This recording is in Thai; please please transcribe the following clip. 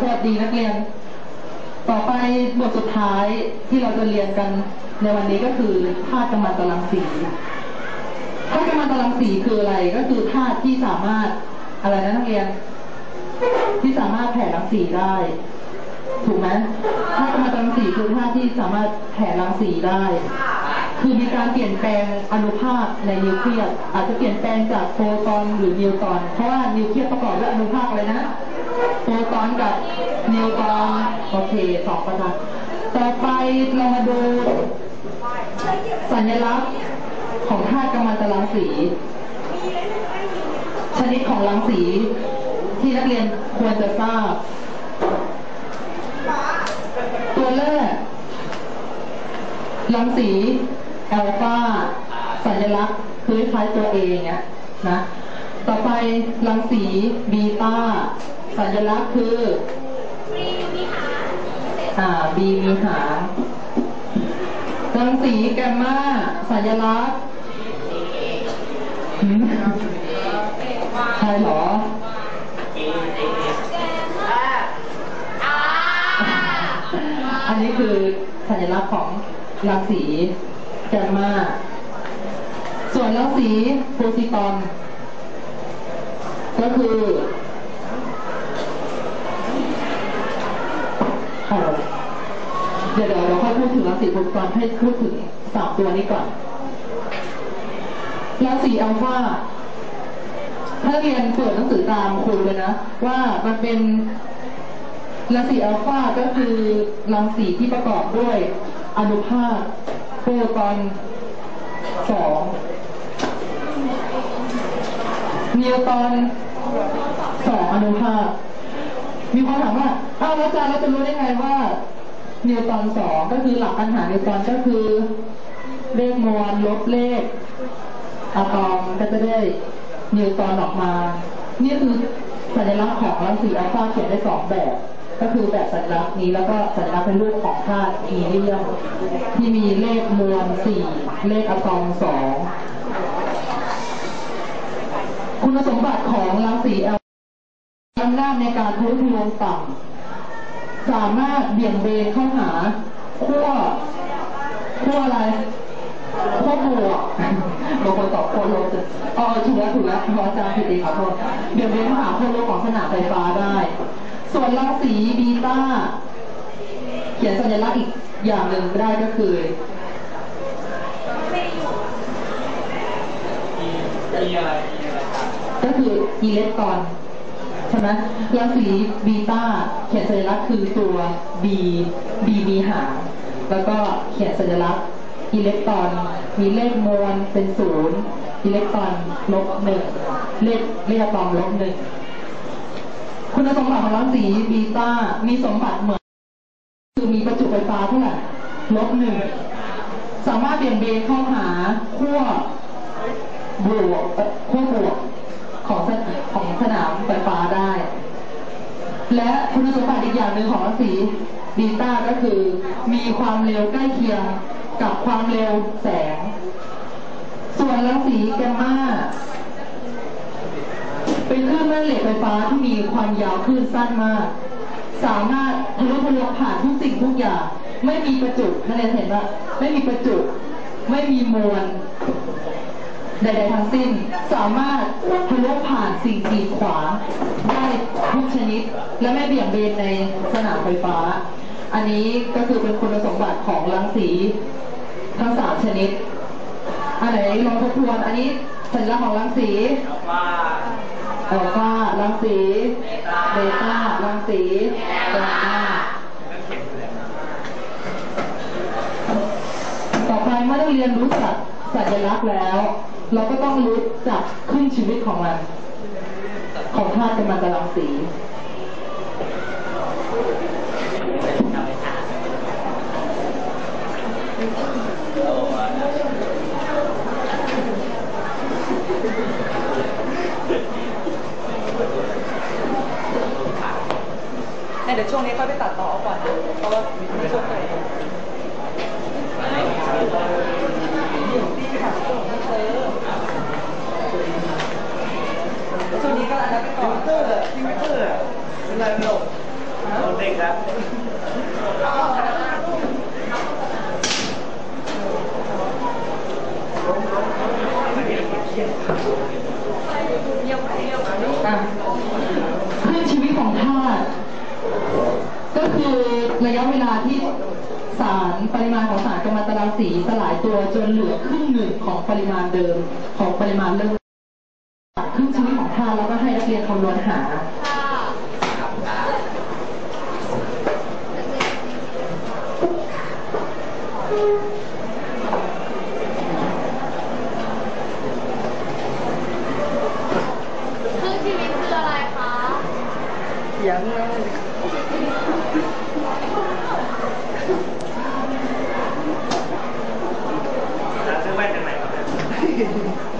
สวัสดีนักเรียน ต่อไปบทสุดท้ายที่เราจะเรียนกันในวันนี้ก็คือธาตุกำมมันตรังสีธาตุกำมมันตรังสีคืออะไรก็คือธาตุที่สามารถอะไรนะนักเรียน ที่สามารถแผ่รังสีได้ ถูกไหมธาตุกำมมันตรังสีคือธาตุที่สามารถแผ่รังสีได้ คือมีการเปลี่ยนแปลงอนุภาคในนิวเคลียสอาจจะเปลี่ยนแปลงจากโปรตอนหรือนิวตรอน เพราะว่านิวเคลียสประกอบด้วยอนุภาคเลยนะ โปรตอนกับนิวตอนโอเคสองประการต่อไปเรามาดูสัญลักษณ์ของธาตุกัมมันตรังสี ชนิดของรังสีที่นักเรียนควรจะทราบ ตัวแรกรังสีแอลฟาสัญลักษณ์คือคล้ายตัวเองเนี่ยนะ ต่อไปรังสีบีตา สัญลักษณ์คืออ่าบีมีหางรังสีแกมมาสัญลักษณ์หืมใช่เหรออันนี้คือสัญลักษณ์ของรังสีแกมมา ส่วนรังสีโพซิตอน ก็คือเอาเดี๋ยวเดี๋ยวเรา ค่อยพูดถึงรังสีโพซิตอนให้พูดถึงสามตัวนี้ก่อนรังสีอัลฟาถ้าเรียนเปิดหนังสือตามครูเลยนะ ว่ามันเป็นรังสีอัลฟาก็คือรังสีที่ประกอบด้วยอนุภาคโปรตอนสองนิวตอนสองอนุภาค มีคนถามว่า อ้าวแล้วอาจารย์เราจะรู้ได้ไงว่า นิวตอนสองก็คือหลักปัญหานิวตอนก็คือ เลขมวลลบเลขอะตอมก็จะได้นิวตอนออกมา นี่คือสัญลักษณ์ของรังสีอัลฟาเขียนได้สองแบบ ก็คือแบบสัญลักษณ์นี้แล้วก็สัญลักษณ์เป็นรูปของธาตุฮีเลียมที่มีเลขมวลสี่เลขอะตอมสองคุณสมบัติของรังสีอัลอำนาจในการทะลุทะลวงต่ำ สามารถเบี่ยงเบนเข้าหาขั้วขั้วอะไรขั้วบวกบางคนตอบขั้วลบอ๋อถูกแล้วถูกแล้วพออาจารย์ผิดเองขอโทษเบี่ยงเบนเข้าหาขั้วลบของสนามไฟฟ้าได้ ส่วนรังสีบีต้า เขียนสัญลักษณ์อีกอย่างหนึ่งได้ก็คือ ก็คืออิเล็กตรอน ใช่ไหมรังสีบีต้าเขียนสัญลักษณ์คือตัว B B มีหางแล้วก็เขียนสัญลักษณ์อิเล็กตรอนมีเลขมวลเป็นศูนย์อิเล็กตรอนลบหนึ่งเลขเลขอะตอมลบหนึ่งคุณสมบัติของรังสีบีต้ามีสมบัติเหมือน คือมีประจุไฟฟ้าเท่าไหร่ลบหนึ่งสามารถเบี่ยงเบนเข้าหาขั้วบวกขั้วบวก ของสนของสนามไฟฟ้าได้ และคุณสมบัติอีกอย่างหนึ่งของรังสีบีต้าก็คือมีความเร็วใกล้เคียงกับความเร็วแสง ส่วนรังสีแกมมาเป็นคลื่นแม่เหล็กไฟฟ้าที่มีความยาวคลื่นสั้นมาก สามารถทะลุทะลวงผ่านทุกสิ่งทุกอย่าง ไม่มีประจุนักเรียนเห็นว่าไม่มีประจุ ไม่มีมวล ใดๆทั้งสิ้น สามารถทะลุผ่านสิ่งกีดขวางได้ทุกชนิด และไม่เบี่ยงเบนในสนามไฟฟ้า อันนี้ก็คือเป็นคุณสมบัติของรังสีทั้งสามชนิด อันไหนลองทบทวน อันนี้สัญลักษณ์ของรังสีอัลฟารังสีเบต้ารังสีแกมมาต่อไปเมื่อได้เรียนรู้จักสัญลักษณ์แล้ว เราก็ต้องรู้จักครึ่งชีวิตของมัน ของธาตุกัมมันตรังสีเนี่เดี๋ยวช่วงนี้ค่อยไปตัดต่อเอาก่อนนะเพราะว่าม่ช่วงไหนช่วงนี้ก็อันนั้นไปก่อนเตอร์ทิ้งไม่เตอร์เป็นไรไม่หรอก ด็กครับ เพื่อชีวิตของธาตุก็คือระยะเวลาที่สารปริมาณของสารกัมมันตรังสีสลายตัวจนเหลือครึ่งหนึ่งของปริมาณเดิมของปริมาณเริ่มครึ่งชีวิตของธาตุแล้วก็ให้นักเรียนคำนวณหา ครึ่งชีวิตคืออะไรคะ ยังเลย แล้ว ซื้อแว่นจากไหนครับ